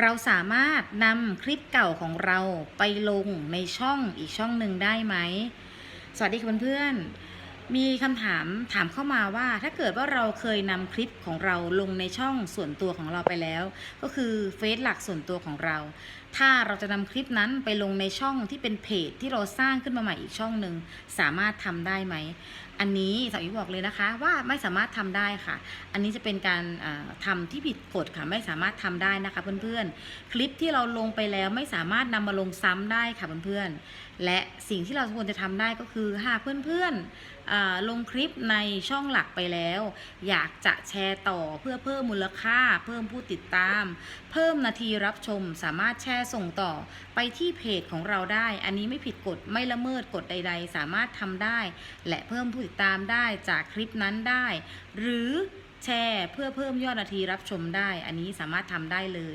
เราสามารถนำคลิปเก่าของเราไปลงในช่องอีกช่องหนึ่งได้ไหม สวัสดีค่ะเพื่อนๆ มีคำถามถามเข้ามาว่า ถ้าเกิดว่าเราเคยนำคลิปของเราลงในช่องส่วนตัวของเราไปแล้ว ก็คือเฟซหลักส่วนตัวของเรา ถ้าเราจะนำคลิปนั้นไปลงในช่องที่เป็นเพจที่เราสร้างขึ้นมาใหม่อีกช่องหนึ่งสามารถทำได้ไหม อันนี้สาวอิบอกเลยนะคะ ว่าไม่สามารถทำได้ค่ะ อันนี้จะเป็นการอ่าทำที่ผิดกฎค่ะไม่สามารถทำได้นะคะเพื่อนๆ คลิปที่เราลงไปแล้วไม่สามารถนำมาลงซ้ำได้ค่ะเพื่อนๆ และสิ่งที่เราควรจะทำได้ก็คือหากเพื่อนๆลงคลิปในช่องหลักไปแล้ว อยากจะแชร์ต่อเพื่อเพิ่มมูลค่า เพิ่มผู้ติดตาม เพิ่มนาทีรับชมสามารถแชร์ส่งต่อไปที่เพจของเราได้ อันนี้ไม่ผิดกฎไม่ละเมิดกฎใด ๆ สามารถทำได้ และเพิ่มผู้ติดตามได้จากคลิปนั้นได้ หรือแชร์เพื่อเพิ่มยอดนาทีรับชมได้ อันนี้สามารถทำได้เลย